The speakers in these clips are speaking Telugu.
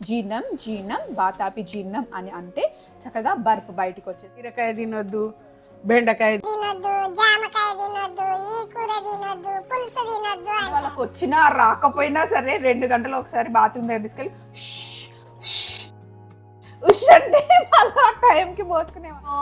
జీర్ణం జీర్ణం బాతాపి జీర్ణం అని అంటే చక్కగా బర్ప్ బయటకు వచ్చేసి బీరకాయ తినొద్దు బెండకాయ తినొద్దు జామకాయ తినొద్దు ఈ కూర తినొద్దు పులుసు తినొద్దు వాళ్ళకి వచ్చినా రాకపోయినా సరే రెండు గంటలు ఒకసారి బాత్రూమ్ దగ్గర తీసుకెళ్ళి "షష్, షష్, ఉష్ అంటే వాళ్ళు ఆ టైంకి పోసుకునేవాళ్ళు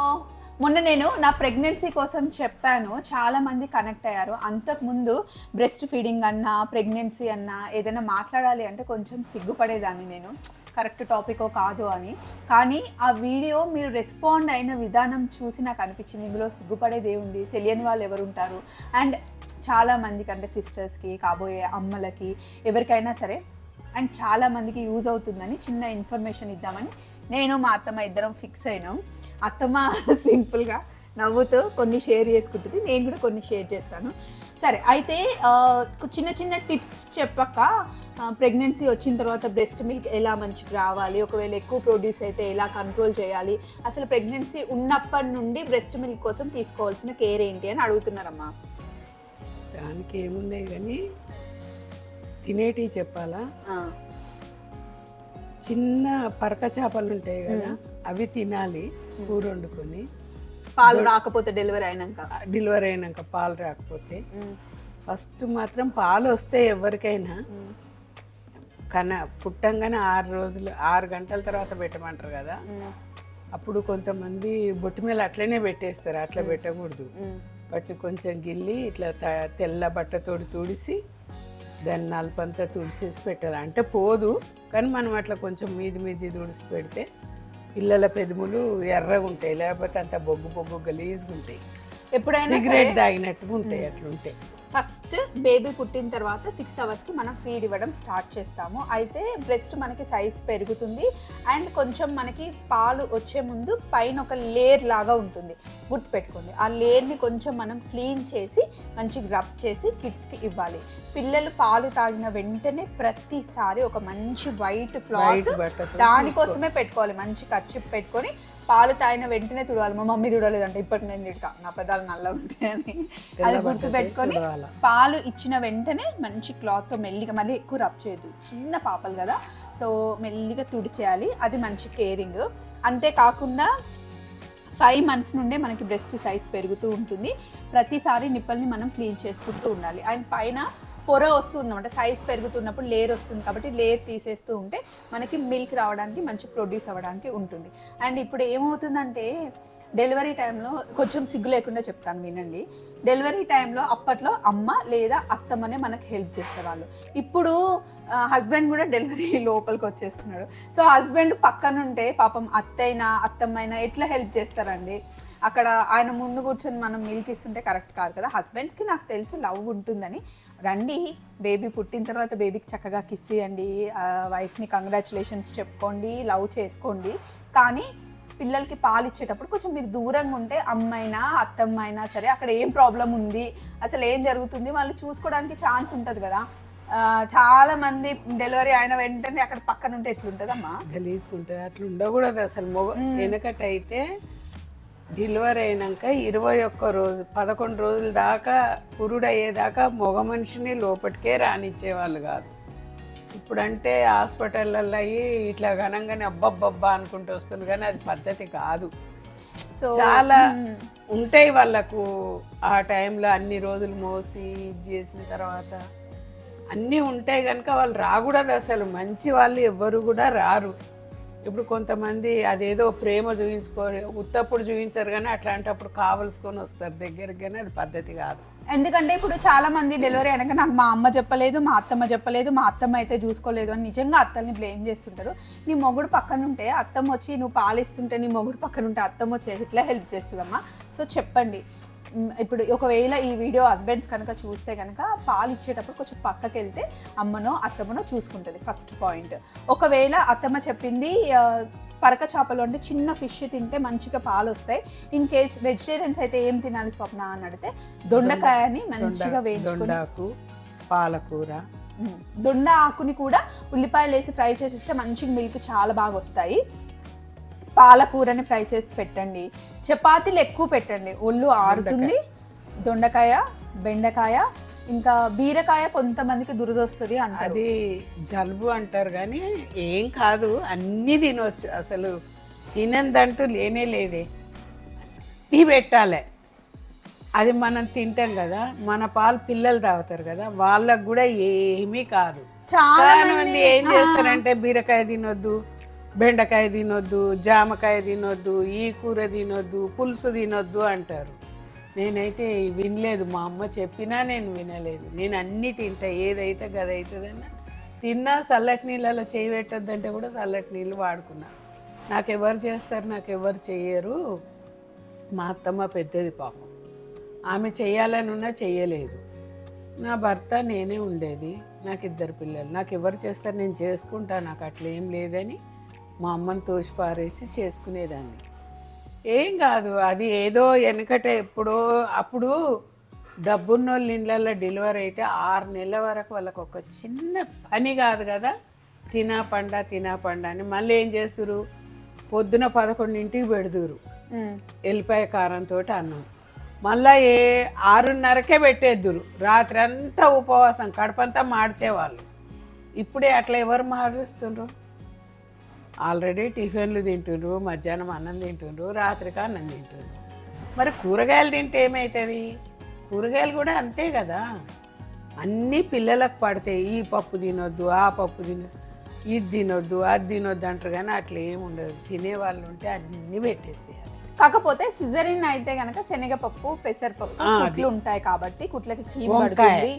మొన్న నేను నా ప్రెగ్నెన్సీ కోసం చెప్పాను చాలా మంది కనెక్ట్ అయ్యారు. అంతకుముందు బ్రెస్ట్ ఫీడింగ్ అన్నా ప్రెగ్నెన్సీ అన్నా ఏదైనా మాట్లాడాలి అంటే కొంచెం సిగ్గుపడేదాన్ని నేను. కరెక్ట్ టాపికో కాదు అని. కానీ ఆ వీడియో మీరు రెస్పాండ్ అయిన విధానం చూసి నాకు అనిపించింది. ఇందులో సిగ్గుపడేది ఏముంది? తెలియని వాళ్ళు ఎవరు ఉంటారు? అండ్ చాలా మందికి అంటే సిస్టర్స్కి కాబోయే అమ్మలకి ఎవరికైనా సరే. అండ్ చాలామందికి యూజ్ అవుతుందని చిన్న ఇన్ఫర్మేషన్ ఇద్దామని నేను మా అత్తమ్మ ఇద్దరం ఫిక్స్ అయినాం. అత్తమ్మ సింపుల్గా నవ్వుతూ కొన్ని షేర్ చేసుకుంటుంది. నేను కూడా కొన్ని షేర్ చేస్తాను. సరే అయితే చిన్న చిన్న టిప్స్ చెప్పక ప్రెగ్నెన్సీ వచ్చిన తర్వాత బ్రెస్ట్ మిల్క్ ఎలా మంచిగా రావాలి ఒకవేళ ఎక్కువ ప్రొడ్యూస్ అయితే ఎలా కంట్రోల్ చేయాలి అసలు ప్రెగ్నెన్సీ ఉన్నప్పటి నుండి బ్రెస్ట్ మిల్క్ కోసం తీసుకోవాల్సిన కేర్ ఏంటి అని అడుగుతున్నారమ్మా. దానికి ఏమున్నాయి కానీ తినేటివి చెప్పాలా? చిన్న పరక చేపలు ఉంటాయి కదా అవి తినాలి కూర వండుకొని. పాలు రాకపోతే డెలివరీ అయినాక. డెలివరీ అయినాక పాలు రాకపోతే. ఫస్ట్ మాత్రం పాలు వస్తే ఎవరికైనా. కన పుట్టంగానే ఆరు రోజులు ఆరు గంటల తర్వాత పెట్టమంటారు కదా. అప్పుడు కొంతమంది బొట్టు మీద అట్లనే పెట్టేస్తారు అట్లా పెట్టకూడదు. వాటిని కొంచెం గిల్లి ఇట్లా తెల్ల బట్టతోటి తుడిసి దాన్ని నలుపంతా తుడిచేసి పెట్టాలి. అంటే పోదు కానీ మనం అట్లా కొంచెం మీది మీది తుడిసి పెడితే పిల్లల పెదములు ఎర్రగా ఉంటాయి లేకపోతే అంత బొగ్గు బొగ్గు గలీజ్గా ఉంటాయి. ఎప్పుడైనా సిగరెట్ తాగినట్టుగా ఉంటాయి అట్లుంటాయి. ఫస్ట్ బేబీ పుట్టిన తర్వాత సిక్స్ అవర్స్కి మనం ఫీడ్ ఇవ్వడం స్టార్ట్ చేస్తాము. అయితే బ్రెస్ట్ మనకి సైజ్ పెరుగుతుంది. అండ్ కొంచెం మనకి పాలు వచ్చే ముందు పైన ఒక లేయర్ లాగా ఉంటుంది. గుర్తుపెట్టుకోండి. ఆ లేయర్ని కొంచెం మనం క్లీన్ చేసి మంచిగా రబ్ చేసి కిడ్స్కి ఇవ్వాలి. పిల్లలు పాలు తాగిన వెంటనే ప్రతిసారి ఒక మంచి వైట్ క్లాత్ బట్టతో దానికోసమే పెట్టుకోవాలి. మంచి ఖర్చు పెట్టుకొని పాలు తాగిన వెంటనే తుడవాలి. మా మమ్మీ తుడలేదంటే ఇప్పటి నేను తిడతా. నా పెదాలు నల్ల ఉంటాయని అది గుర్తు పెట్టుకొని పాలు ఇచ్చిన వెంటనే మంచి క్లాత్తో మెల్లిగా మళ్ళీ ఎక్కువ రబ్ చేయదు చిన్న పాపలు కదా. సో మెల్లిగా తుడిచేయాలి. అది మంచి కేరింగ్ అంతేకాకుండా ఫైవ్ మంత్స్ నుండే మనకి బ్రెస్ట్ సైజ్ పెరుగుతూ ఉంటుంది. ప్రతిసారి నిప్పల్ని మనం క్లీన్ చేసుకుంటూ ఉండాలి. అండ్ పైన పొర వస్తుందన్నమాట సైజ్ పెరుగుతున్నప్పుడు లేయర్ వస్తుంది కాబట్టి లేయర్ తీసేస్తూ ఉంటే మనకి మిల్క్ రావడానికి మంచి ప్రొడ్యూస్ అవ్వడానికి ఉంటుంది. అండ్ ఇప్పుడు ఏమవుతుందంటే డెలివరీ టైంలో కొంచెం సిగ్గు లేకుండా చెప్తాను వినండి. డెలివరీ టైంలో అప్పట్లో అమ్మ లేదా అత్తమ్మనే మనకు హెల్ప్ చేసేవాళ్ళు. ఇప్పుడు హస్బెండ్ కూడా డెలివరీ లోపలికి వచ్చేస్తున్నాడు. సో హస్బెండ్ పక్కనుంటే పాపం అత్తైనా అత్తమ్మైనా ఎట్లా హెల్ప్ చేస్తారండి? అక్కడ ఆయన ముందు కూర్చొని మనం మిల్క్ ఇస్తుంటే కరెక్ట్ కాదు కదా? హస్బెండ్స్కి నాకు తెలుసు లవ్ ఉంటుందని. రండి బేబీ పుట్టిన తర్వాత బేబీకి చక్కగా కిస్ ఇవ్వండి వైఫ్ని కంగ్రాచులేషన్స్ చెప్పుకోండి లవ్ చేసుకోండి. కానీ పిల్లలకి పాలు ఇచ్చేటప్పుడు కొంచెం మీరు దూరంగా ఉంటే అమ్మైనా అత్తమ్మ అయినా సరే అక్కడ ఏం ప్రాబ్లం ఉంది? అసలు ఏం జరుగుతుంది? వాళ్ళు చూసుకోవడానికి ఛాన్స్ ఉంటుంది కదా. చాలా మంది డెలివరీ అయిన వెంటనే అక్కడ పక్కన ఉంటే ఎట్లుంటుందమ్మా? గలీజ్గా ఉంటుంది అట్లా ఉండకూడదు అసలు మొగ వెనకటైతే డెలివరీ అయినాక ఇరవై ఒక్క రోజు పదకొండు రోజుల దాకా పురుడు అయ్యేదాకా మగ మనిషిని లోపటికే రానిచ్చేవాళ్ళు కాదు. ఇప్పుడంటే హాస్పిటల్లో అయ్యి ఇట్లా ఘనంగానే అబ్బబ్బబ్బా అనుకుంటూ వస్తుంది కానీ అది పద్ధతి కాదు. సో చాలా ఉంటాయి వాళ్ళకు ఆ టైంలో అన్ని రోజులు మోసి ఇది చేసిన తర్వాత. అన్నీ ఉంటాయి కనుక వాళ్ళు రాకూడదు అసలు. మంచి వాళ్ళు ఎవ్వరు కూడా రారు. ఇప్పుడు కొంతమంది అదేదో ప్రేమ చూపించుకో ఉత్తప్పుడు చూపించారు కానీ అట్లాంటప్పుడు కావలసుకొని వస్తారు. దగ్గరికి కానీ అది పద్ధతి కాదు. ఎందుకంటే ఇప్పుడు చాలా మంది డెలివరీ అయినాక నాకు మా అమ్మ చెప్పలేదు మా అత్తమ్మ చెప్పలేదు మా అత్తమ్మ అయితే చూసుకోలేదు అని నిజంగా అత్తల్ని బ్లేమ్ చేస్తుంటారు. నీ మొగుడు పక్కన ఉంటే అత్తమ్మ వచ్చి నువ్వు పాలిస్తుంటే నీ మొగుడు పక్కన ఉంటే అత్తమ్మ వచ్చి ఎట్లా హెల్ప్ చేస్తుందమ్మా? సో చెప్పండి. ఇప్పుడు ఒకవేళ ఈ వీడియో హస్బెండ్స్ కనుక చూస్తే కనుక పాలు ఇచ్చేటప్పుడు కొంచెం పక్కకి వెళ్తే అమ్మనో అత్తమ్మనో చూసుకుంటుంది ఫస్ట్ పాయింట్ ఒకవేళ అత్తమ్మ చెప్పింది పరక చేపలు అంటే చిన్న ఫిష్ తింటే మంచిగా పాలు వస్తాయి. ఇన్ కేస్ వెజిటేరియన్స్ అయితే ఏం తినాలి స్వప్న అని అడిగితే దొండకాయని మంచిగా వేయించుకొని దొండాకు పాలకూర. దొండ ఆకుని కూడా ఉల్లిపాయలు వేసి ఫ్రై చేసిస్తే మంచిగా మిల్క్ చాలా బాగా వస్తాయి. పాలకూరని ఫ్రై చేసి పెట్టండి. చపాతీలు ఎక్కువ పెట్టండి. ఒళ్ళు ఆరుతుంది. దొండకాయ బెండకాయ ఇంకా బీరకాయ కొంతమందికి దురదొస్తుంది అంటారు. అది జలుబు అంటారు కానీ ఏం కాదు. అన్నీ తినవచ్చు అసలు తినందంటూ లేనే లేదే. టీ పెట్టాలి. అది మనం తింటాం కదా. మన పాలు పిల్లలు తాగుతారు కదా. వాళ్ళకు కూడా ఏమీ కాదు. చాలా మంది ఏం చేస్తారంటే బీరకాయ తినొద్దు. బెండకాయ తినొద్దు జామకాయ తినొద్దు ఈ కూర తినొద్దు పులుసు తినొద్దు అంటారు. నేనైతే వినలేదు మా అమ్మ చెప్పినా నేను వినలేదు. నేను అన్నీ తింటా ఏదైతే గదైతుందన్నా తిన్నా చల్లటి నీళ్ళలో చేయి పెట్టద్దంటే కూడా చల్లటి నీళ్ళు వాడుకున్నా. నాకు ఎవరు చేస్తారు నాకు ఎవరు చెయ్యరు. మా అత్తమ్మ పెద్దది పాపం. ఆమె చేయాలని ఉన్నా చెయ్యలేదు. నా భర్త నేనే ఉండేది నాకు ఇద్దరు పిల్లలు. నాకు ఎవరు చేస్తారు నేను చేసుకుంటా నాకు అట్లా ఏం లేదని మా అమ్మని తోసి పారేసి చేసుకునేదాన్ని. ఏం కాదు అది ఏదో వెనకట ఎప్పుడో అప్పుడు డబ్బున్న వాళ్ళ ఇళ్ళల్లో డెలివరీ అయితే ఆరు నెలల వరకు వాళ్ళకి ఒక చిన్న పని కాదు కదా తినా పండ తినా పండ అని మళ్ళీ ఏం చేస్తురు పొద్దున పదకొండింటికి పెడుతురు ఉమ్. ఎల్లిపాయ కారంతో అన్నం. మళ్ళా ఏ ఆరున్నరకే పెట్టేద్దురు. రాత్రి అంతా ఉపవాసం కడపంతా మార్చేవాళ్ళు. ఇప్పుడే అట్లా ఎవరు మారుస్తుండ్రు ఆల్రెడీ టిఫిన్లు తింటుండ్రు మధ్యాహ్నం అన్నం తింటుండ్రు రాత్రికి అన్నం తింటుండ్రు. మరి కూరగాయలు తింటే ఏమవుతుంది కూరగాయలు కూడా అంతే కదా. అన్నీ పిల్లలకు పడతాయి. ఈ పప్పు తినొద్దు ఆ పప్పు తినొద్దు ఇది తినొద్దు అది తినొద్దు అంటారు కానీ అట్లా ఏమి ఉండదు. తినేవాళ్ళు ఉంటే అన్నీ పెట్టేసేయాలి. కాకపోతే సిజరిన్ అయితే గనక శనగపప్పు పెసరపప్పు. కుట్లు ఉంటాయి కాబట్టి కుట్లకి చీమ. పడుతుంది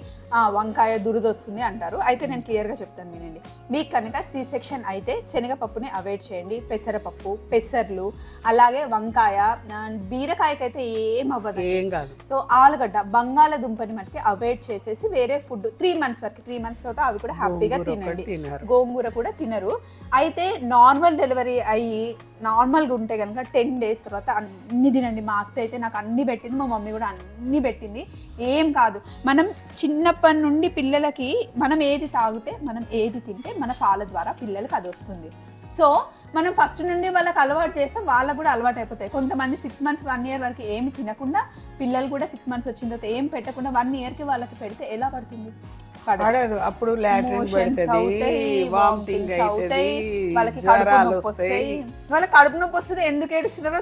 వంకాయ దురదొస్తుంది అంటారు. అయితే నేను క్లియర్గా చెప్తాను వినండి. మీకు కనుక సి సెక్షన్ అయితే శనగపప్పుని అవాయిడ్ చేయండి. పెసరపప్పు పెసర్లు అలాగే వంకాయ బీరకాయకైతే ఏం అవ్వదు ఏం కాదు. సో ఆలుగడ్డ బంగాళదుంపని మటుకి అవాయిడ్ చేసేసి వేరే ఫుడ్ త్రీ మంత్స్ వరకు త్రీ మంత్స్ తర్వాత అవి కూడా హ్యాపీగా తినండి. గోంగూర కూడా తినరు. అయితే నార్మల్ డెలివరీ అయ్యి నార్మల్గా ఉంటే కనుక టెన్ డేస్ తర్వాత అన్ని తినండి. మా అత్త అయితే నాకు అన్ని పెట్టింది మా మమ్మీ కూడా అన్ని పెట్టింది. ఏం కాదు. మనం చిన్నప్పటి నుండి పిల్లలకి మనం ఏది తాగితే మనం ఏది తింటే మన పాల ద్వారా పిల్లలకి అది వస్తుంది. సో మనం ఫస్ట్ నుండి వాళ్ళకి అలవాటు చేస్తే వాళ్ళకు కూడా అలవాటు అయిపోతాయి. కొంతమంది సిక్స్ మంత్స్ వన్ ఇయర్ వరకు ఏమి తినకుండా పిల్లలు కూడా సిక్స్ మంత్స్ వచ్చిన తర్వాత ఏం పెట్టకుండా వన్ ఇయర్కి వాళ్ళకి పెడితే ఎలా పడుతుంది? పడదు. అప్పుడు వాళ్ళకి కడుపు నొప్పి వస్తాయి. వాళ్ళకి కడుపు నొప్పి వస్తుంది ఎందుకు ఏడుస్తున్నారో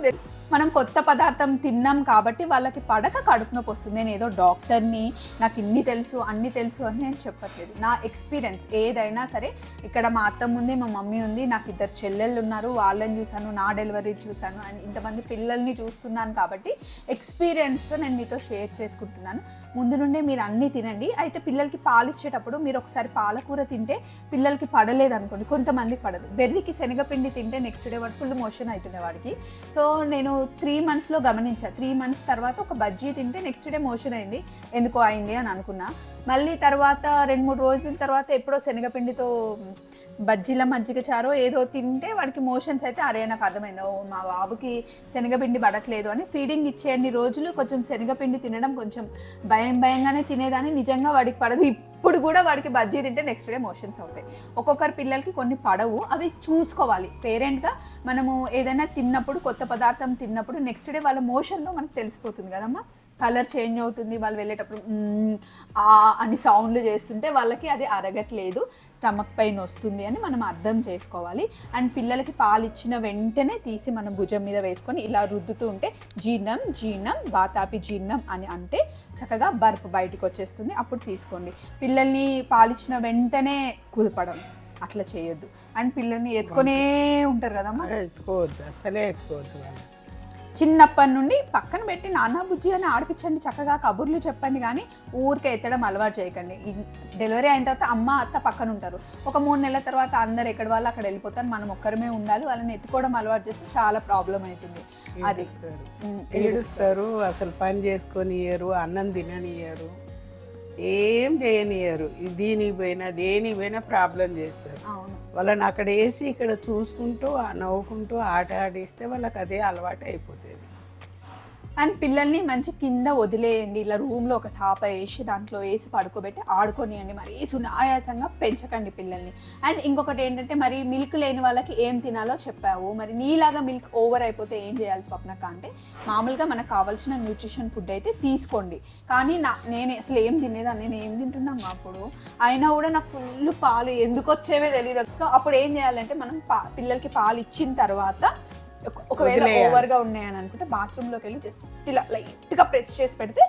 మనం కొత్త పదార్థం తిన్నాం కాబట్టి వాళ్ళకి పడక కడుపు నొప్పి వస్తుంది. నేను ఏదో డాక్టర్ని నాకు ఇన్ని తెలుసు అన్ని తెలుసు అని నేను చెప్పట్లేదు. నా ఎక్స్పీరియన్స్ ఏదైనా సరే ఇక్కడ మా అత్తమ్మ ఉంది మా మమ్మీ ఉంది నాకు ఇద్దరు చెల్లెళ్ళు ఉన్నారు వాళ్ళని చూశాను నా డెలివరీ చూశాను అండ్ ఇంతమంది పిల్లల్ని చూస్తున్నాను కాబట్టి ఎక్స్పీరియన్స్తో నేను మీతో షేర్ చేసుకుంటున్నాను. ముందు నుండే మీరు అన్నీ తినండి. అయితే పిల్లలకి పాలు ఇచ్చేటప్పుడు మీరు ఒకసారి పాలకూర తింటే పిల్లలకి పడలేదు అనుకోండి కొంతమంది పడదు. బెర్రీకి శనగపిండి తింటే నెక్స్ట్ డే వాడు ఫుల్ మోషన్ అవుతుండే వాడికి. సో నేను త్రీ మంత్స్లో గమనించా. త్రీ మంత్స్ తర్వాత ఒక బజ్జీ తింటే నెక్స్ట్ డే మోషన్ అయింది. ఎందుకో అయింది అని అనుకున్నా. మళ్ళీ తర్వాత రెండు మూడు రోజుల తర్వాత ఎప్పుడో శనగపిండితో బజ్జీల మజ్జిగ చారో ఏదో తింటే వాడికి మోషన్స్ అయితే అరే నాకు అర్థమైంది. ఓ మా బాబుకి శనగపిండి పడట్లేదు అని ఫీడింగ్ ఇచ్చే అన్ని రోజులు కొంచెం శనగపిండి తినడం కొంచెం భయం భయంగానే తినేదాన్ని. నిజంగా వాడికి పడదు. ఇప్పుడు కూడా వాడికి బజ్జీ తింటే నెక్స్ట్ డే మోషన్స్ అవుతాయి. ఒక్కొక్కరి పిల్లలకి కొన్ని పడవు అవి చూసుకోవాలి. పేరెంట్గా మనము ఏదైనా తిన్నప్పుడు కొత్త పదార్థం తిన్నప్పుడు నెక్స్ట్ డే వాళ్ళ మోషన్లో మనకు తెలిసిపోతుంది కదమ్మా? కలర్ చేంజ్ అవుతుంది వాళ్ళు వెళ్ళేటప్పుడు "మ్మ్, ఆ అని సౌండ్లు చేస్తుంటే వాళ్ళకి అది అరగట్లేదు స్టమక్ పెయిన్ వస్తుంది అని మనం అర్థం చేసుకోవాలి. అండ్ పిల్లలకి పాలు ఇచ్చిన వెంటనే తీసి మనం భుజం మీద వేసుకొని ఇలా రుద్దుతూ ఉంటే జీర్ణం జీర్ణం బాతాపి జీర్ణం అని అంటే చక్కగా బర్ప్ బయటికి వచ్చేస్తుంది. అప్పుడు తీసుకోండి. పిల్లల్ని పాలిచ్చిన వెంటనే కుదపడం అట్లా చేయొద్దు. అండ్ పిల్లల్ని ఎత్తుకొనే ఉంటారు కదమ్మా? ఎత్తుకోవద్దు అసలే ఎత్తుకోవద్దు. చిన్నప్పటి నుండి పక్కన పెట్టి నాన్న బుజ్జి అని ఆడిపించండి చక్కగా కబుర్లు చెప్పండి కానీ ఊరికే ఎత్తడం అలవాటు చేయకండి. డెలివరీ అయిన తర్వాత అమ్మ అత్త పక్కన ఉంటారు. ఒక మూడు నెలల తర్వాత అందరు ఎక్కడ వాళ్ళు అక్కడ వెళ్ళిపోతారు. మనం ఒక్కరమే ఉండాలి. వాళ్ళని ఎత్తుకోవడం అలవాటు చేస్తే చాలా ప్రాబ్లం అవుతుంది. అది. ఏడుస్తారు. అసలు పని చేసుకొని ఇయ్యరు అన్నం తిననియ్యరు ఏం చేయనియ్యరు. ఈ దీనికి పోయినా దేనికి పోయినా ప్రాబ్లం చేస్తారు. అవును. వాళ్ళని అక్కడ వేసి ఇక్కడ చూసుకుంటూ నవ్వుకుంటూ ఆట ఆడిస్తే వాళ్ళకి అదే అలవాటు అయిపోతుంది అండ్ పిల్లల్ని మంచి కింద వదిలేయండి. ఇలా రూమ్లో ఒక సాప వేసి దాంట్లో వేసి పడుకోబెట్టి ఆడుకోనియండి. మరీ సునాయాసంగా పెంచకండి పిల్లల్ని. అండ్ ఇంకొకటి ఏంటంటే మరి మిల్క్ లేని వాళ్ళకి ఏం తినాలో చెప్పావు. మరి నీలాగా మిల్క్ ఓవర్ అయిపోతే ఏం చేయాలి స్వప్నక అంటే మామూలుగా మనకు కావాల్సిన న్యూట్రిషన్ ఫుడ్ అయితే తీసుకోండి. కానీ నా నేను అసలు ఏం తినేదాన్ని? నేను ఏం తింటున్నాం అప్పుడు? అయినా కూడా నాకు ఫుల్ పాలు ఎందుకు వచ్చేవే తెలియదు సో అప్పుడు ఏం చేయాలంటే మనం పా పిల్లలకి పాలు ఇచ్చిన తర్వాత ఒకవేళ. ఓవర్గా ఉన్నాయని అనుకుంటే బాత్రూంలోకి వెళ్ళి జస్ట్ ఇలా లైట్గా ప్రెస్ చేసి పెడితే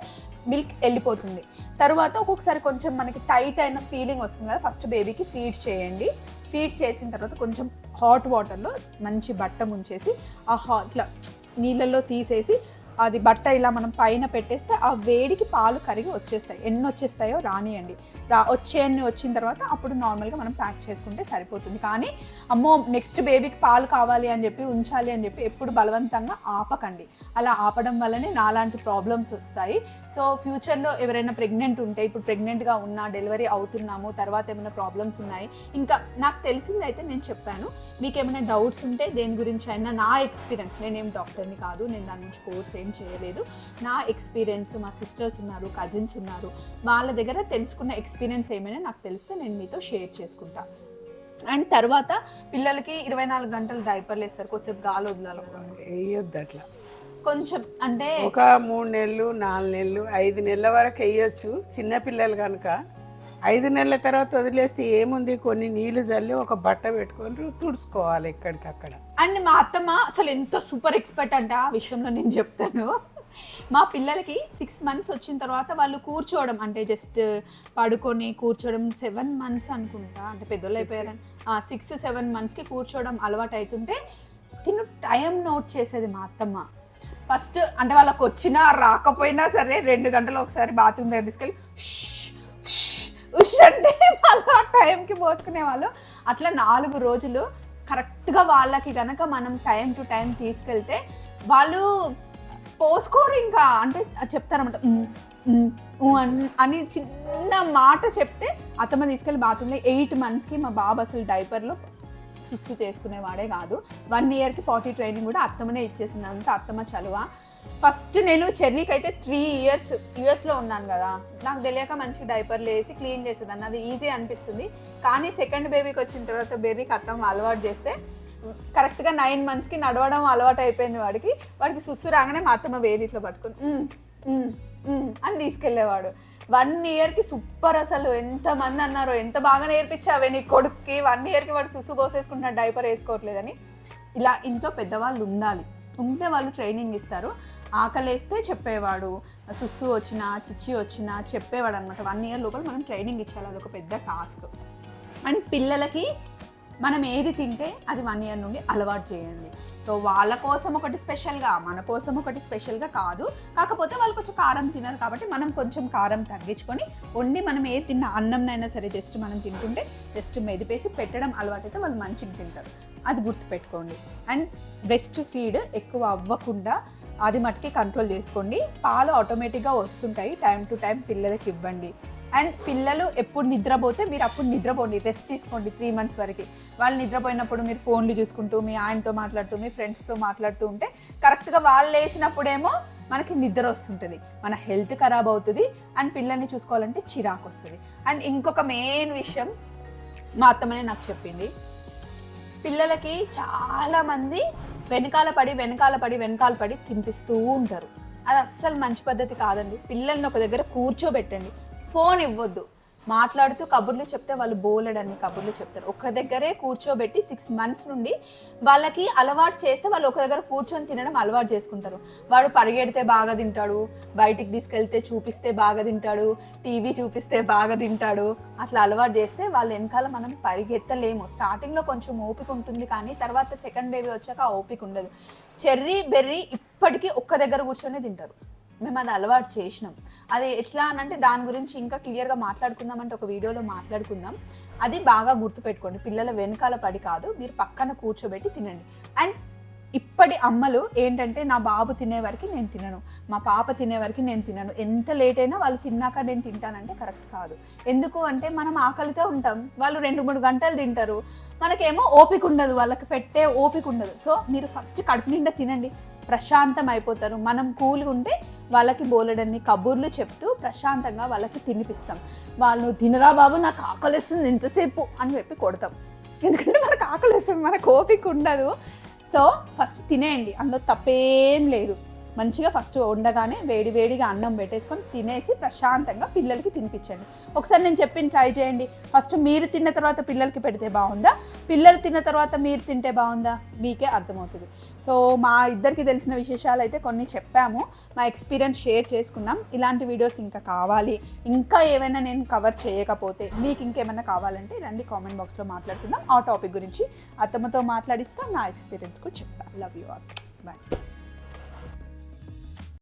మిల్క్ వెళ్ళిపోతుంది తర్వాత ఒక్కొక్కసారి కొంచెం మనకి టైట్ అయిన ఫీలింగ్ వస్తుంది కదా ఫస్ట్ బేబీకి ఫీడ్ చేయండి ఫీడ్ చేసిన తర్వాత కొంచెం హాట్ వాటర్లో మంచి బట్ట ముంచేసి ఆ హా ఇట్లా నీళ్ళల్లో తీసేసి అది బట్ట ఇలా మనం పైన పెట్టేస్తే ఆ వేడికి పాలు కరిగి వచ్చేస్తాయి. ఎన్ని వచ్చేస్తాయో రానియండి. రా వచ్చేయన్ని వచ్చిన తర్వాత అప్పుడు నార్మల్గా మనం ప్యాక్ చేసుకుంటే సరిపోతుంది. కానీ అమ్మో నెక్స్ట్ బేబీకి పాలు కావాలి అని చెప్పి ఉంచాలి అని చెప్పి ఎప్పుడు బలవంతంగా ఆపకండి. అలా ఆపడం వల్లనే నాలాంటి ప్రాబ్లమ్స్ వస్తాయి. సో ఫ్యూచర్లో ఎవరైనా ప్రెగ్నెంట్ ఉంటే ఇప్పుడు ప్రెగ్నెంట్గా ఉన్నా డెలివరీ అవుతున్నాము తర్వాత ఏమైనా ప్రాబ్లమ్స్ ఉన్నాయి ఇంకా నాకు తెలిసిందైతే నేను చెప్పాను. మీకు ఏమైనా డౌట్స్ ఉంటే దేని గురించి అయినా నా ఎక్స్పీరియన్స్ నేనేం డాక్టర్ని కాదు నేను దాని నుంచి కోర్స్ ఏం చేయలేదు. నా ఎక్స్పీరియన్స్ మా సిస్టర్స్ ఉన్నారు కజిన్స్ ఉన్నారు వాళ్ళ దగ్గర తెలుసుకున్న ఎక్స్పీరియన్స్ ఏమైనా నాకు తెలిస్తే నేను మీతో షేర్ చేసుకుంటా. అండ్ తర్వాత పిల్లలకి ఇరవై నాలుగు గంటలు డైపర్లు వేస్తారు కొద్దిసేపు గాలి వదలాలి. వేయొద్దు అట్లా. కొంచెం అంటే ఒక మూడు నెలలు నాలుగు నెలలు ఐదు నెలల వరకు వేయొచ్చు. చిన్న పిల్లలు కనుక ఐదు నెలల తర్వాత వదిలేస్తే ఏముంది? కొన్ని నీళ్ళు చల్లి ఒక బట్ట పెట్టుకొని తుడుచుకోవాలి ఎక్కడికక్కడ. అండ్ మా అత్తమ్మ అసలు ఎంతో సూపర్ ఎక్స్పర్ట్ అంటే ఆ విషయంలో నేను చెప్తాను. మా పిల్లలకి సిక్స్ మంత్స్ వచ్చిన తర్వాత వాళ్ళు కూర్చోవడం అంటే జస్ట్ పడుకొని కూర్చోవడం సెవెన్ మంత్స్ అనుకుంటా. అంటే పెద్దోళ్ళు అయిపోయారని. సిక్స్ సెవెన్ మంత్స్కి కూర్చోవడం అలవాటు అవుతుంటే తిను టైం నోట్ చేసేది మా అత్తమ్మ. ఫస్ట్ అంటే వాళ్ళకి వచ్చినా రాకపోయినా సరే రెండు గంటలు ఒకసారి బాత్రూమ్ దగ్గర తీసుకెళ్ళి "షష్, షష్, ఉష్ అంటే వాళ్ళు ఆ టైంకి పోసుకునే వాళ్ళు అట్లా నాలుగు రోజులు కరెక్ట్గా వాళ్ళకి కనుక మనం టైం టు టైం తీసుకెళ్తే వాళ్ళు పోసుకోరు ఇంకా. అంటే చెప్తారన్నమాట. అని చిన్న మాట చెప్తే అత్తమ్మ తీసుకెళ్ళి బాత్రూంలో ఎయిట్ మంత్స్కి మా బాబు అసలు డైపర్లో సుస్సు చేసుకునేవాడే కాదు. వన్ ఇయర్కి పాటీ ట్రైనింగ్ కూడా అత్తమ్మనే ఇచ్చేసింది అంత అత్తమ్మ చలువ. ఫస్ట్ నేను చెన్నీకి అయితే త్రీ ఇయర్స్ యూఎస్లో ఉన్నాను కదా. నాకు తెలియక మంచి డైపర్లు వేసి క్లీన్ చేసేదాన్ని. అది ఈజీ అనిపిస్తుంది. కానీ సెకండ్ బేబీకి వచ్చిన తర్వాత బేబీకి అత్తం అలవాటు చేస్తే కరెక్ట్గా నైన్ మంత్స్కి నడవడం అలవాటు అయిపోయింది వాడికి. వాడికి సుస్సు రాగానే మా అత్తమ్మ వేడి ఇట్లా అని తీసుకెళ్ళేవాడు వన్ ఇయర్కి సూపర్ అసలు. ఎంతమంది అన్నారు ఎంత బాగా నేర్పించావే నీ కొడుక్కి. వన్ ఇయర్కి వాడు సుసు పోసేసుకుంటున్నాడు డైపర్ వేసుకోవట్లేదని. ఇలా ఇంట్లో పెద్దవాళ్ళు ఉండాలి. ఉంటే వాళ్ళు ట్రైనింగ్ ఇస్తారు. ఆకలేస్తే చెప్పేవాడు సుస్సు వచ్చినా చిచ్చి వచ్చినా చెప్పేవాడు అనమాట వన్ ఇయర్ లోపల మనం ట్రైనింగ్ ఇచ్చేయాలి అదొక పెద్ద టాస్క్ అండ్ పిల్లలకి మనం ఏది తింటే అది వన్ ఇయర్ నుండి అలవాటు చేయండి. సో వాళ్ళ కోసం ఒకటి స్పెషల్గా మన కోసం ఒకటి స్పెషల్గా కాదు. కాకపోతే వాళ్ళు కొంచెం కారం తినరు కాబట్టి మనం కొంచెం కారం తగ్గించుకొని వండి మనం ఏ తిన్న అన్నంనైనా సరే జస్ట్ మనం తింటుంటే జస్ట్ మెదిపేసి పెట్టడం అలవాటైతే వాళ్ళు మంచిగా తింటారు. అది గుర్తుపెట్టుకోండి. అండ్ బ్రెస్ట్ ఫీడ్ ఎక్కువ అవ్వకుండా అది మట్టుకి కంట్రోల్ చేసుకోండి. పాలు ఆటోమేటిక్గా వస్తుంటాయి. టైం టు టైం పిల్లలకి ఇవ్వండి. అండ్ పిల్లలు ఎప్పుడు నిద్రపోతే మీరు అప్పుడు నిద్రపోండి. రెస్ట్ తీసుకోండి త్రీ మంత్స్ వరకు. వాళ్ళు నిద్రపోయినప్పుడు మీరు ఫోన్లు చూసుకుంటూ మీ ఆయనతో మాట్లాడుతూ మీ ఫ్రెండ్స్తో మాట్లాడుతూ ఉంటే కరెక్ట్గా వాళ్ళు లేచినప్పుడేమో మనకి నిద్ర వస్తుంటుంది. మన హెల్త్ ఖరాబ్ అవుతుంది. అండ్ పిల్లల్ని చూసుకోవాలంటే చిరాకు వస్తుంది. అండ్ ఇంకొక మెయిన్ విషయం మా అత్తమ్మనే నాకు చెప్పింది. పిల్లలకి చాలామంది వెనకాల పడి వెనకాల పడి వెనకాల పడి తినిపిస్తూ ఉంటారు. అది అస్సలు మంచి పద్ధతి కాదండి. పిల్లల్ని ఒక దగ్గర కూర్చోబెట్టండి. ఫోన్ ఇవ్వద్దు. మాట్లాడుతూ కబుర్లు చెప్తే వాళ్ళు బోలెడన్ని కబుర్లు చెప్తారు. ఒక దగ్గరే కూర్చోబెట్టి సిక్స్ మంత్స్ నుండి వాళ్ళకి అలవాటు చేస్తే వాళ్ళు ఒక దగ్గర కూర్చొని తినడం అలవాటు చేసుకుంటారు. వాడు పరిగెడితే బాగా తింటాడు బయటికి తీసుకెళ్తే చూపిస్తే బాగా తింటాడు టీవీ చూపిస్తే బాగా తింటాడు అట్లా అలవాటు చేస్తే వాళ్ళు వెనకాల మనం పరిగెత్తలేము. స్టార్టింగ్లో కొంచెం ఓపిక ఉంటుంది కానీ తర్వాత సెకండ్ బేబీ వచ్చాక ఆ ఓపిక ఉండదు. చెర్రీ బెర్రీ ఇప్పటికీ ఒక్క దగ్గర కూర్చొని తింటారు. మేము అది అలవాటు చేసినాం. అది ఎట్లా అని అంటే దాని గురించి ఇంకా క్లియర్గా మాట్లాడుకుందాం అంటే ఒక వీడియోలో మాట్లాడుకుందాం. అది బాగా గుర్తుపెట్టుకోండి. పిల్లల వెనకాల పడి కాదు మీరు పక్కన కూర్చోబెట్టి తినండి. అండ్ ఇప్పటి అమ్మలు ఏంటంటే నా బాబు తినే వరకు నేను తినను. మా పాప తినే వరకు నేను తినను. ఎంత లేట్ అయినా వాళ్ళు తిన్నాక నేను తింటానంటే కరెక్ట్ కాదు. ఎందుకు అంటే మనం ఆకలితో ఉంటాం. వాళ్ళు రెండు మూడు గంటలు తింటారు. మనకేమో ఓపిక ఉండదు. వాళ్ళకి పెట్టే ఓపిక ఉండదు. సో మీరు ఫస్ట్ కడుపు నిండా తినండి. ప్రశాంతం అయిపోతారు మనం కూల్గా ఉంటే వాళ్ళకి బోలెడన్ని కబుర్లు చెప్తూ ప్రశాంతంగా వాళ్ళకి తినిపిస్తాం. వాళ్ళు తినరా బాబు నాకు ఆకలిస్తుంది ఎంతసేపు అని చెప్పి కొడతాం. ఎందుకంటే మనకు ఆకలిస్తుంది మనకు ఓపిక ఉండదు. సో ఫస్ట్ తినేయండి. అందులో తప్పేం లేదు. మంచిగా ఫస్ట్ ఉండగానే వేడి వేడిగా అన్నం పెట్టేసుకొని తినేసి ప్రశాంతంగా పిల్లలకి తినిపించండి. ఒకసారి నేను చెప్పిన ట్రై చేయండి. ఫస్ట్ మీరు తిన్న తర్వాత పిల్లలకి పెడితే బాగుందా? పిల్లలు తిన్న తర్వాత మీరు తింటే బాగుందా? మీకే అర్థమవుతుంది. సో మా ఇద్దరికి తెలిసిన విశేషాలు అయితే కొన్ని చెప్పాము. మా ఎక్స్పీరియన్స్ షేర్ చేసుకున్నాం. ఇలాంటి వీడియోస్ ఇంకా కావాలి. ఇంకా ఏమైనా నేను కవర్ చేయకపోతే మీకు ఇంకేమైనా కావాలంటే రండి కామెంట్ బాక్స్లో మాట్లాడుకుందాం. ఆ టాపిక్ గురించి అత్తమ్మతో మాట్లాడిస్తా. నా ఎక్స్పీరియన్స్ కూడా చెప్తా. Love you all bye